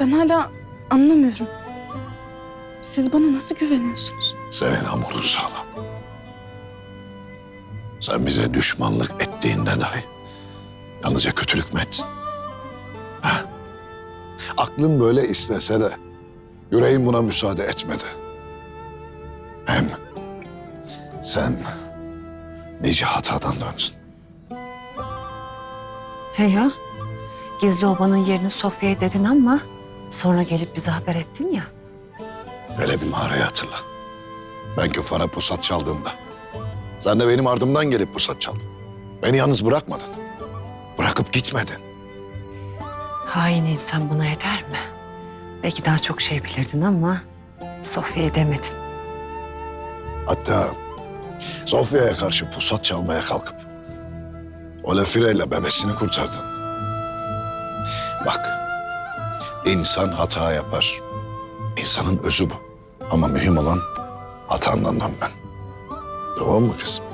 Ben hala anlamıyorum. Siz bana nasıl güveniyorsunuz? Senin hamurun sağlam. Sen bize düşmanlık ettiğinde dahi yalnızca kötülük mü ettin? Ha? Aklın böyle istese de yüreğin buna müsaade etmedi. Hem sen nice hatadan döndün. He ya. Gizli obanın yerini Sofya'ya dedin ama sonra gelip bize haber ettin ya. Hele bir mağarayı hatırla. Ben küfara pusat çaldığımda. Sen de benim ardımdan gelip pusat çaldın. Beni yalnız bırakmadın. Bırakıp gitmedin. Hain insan buna eder mi? Belki daha çok şey bilirdin ama Sofya'ya demedin. Hatta Sofya'ya karşı pusat çalmaya kalkıp Olafire ile bebesini kurtardın. Bak, insan hata yapar. İnsanın özü bu. Ama mühim olan hatandan dönmen. Tamam mı kızım?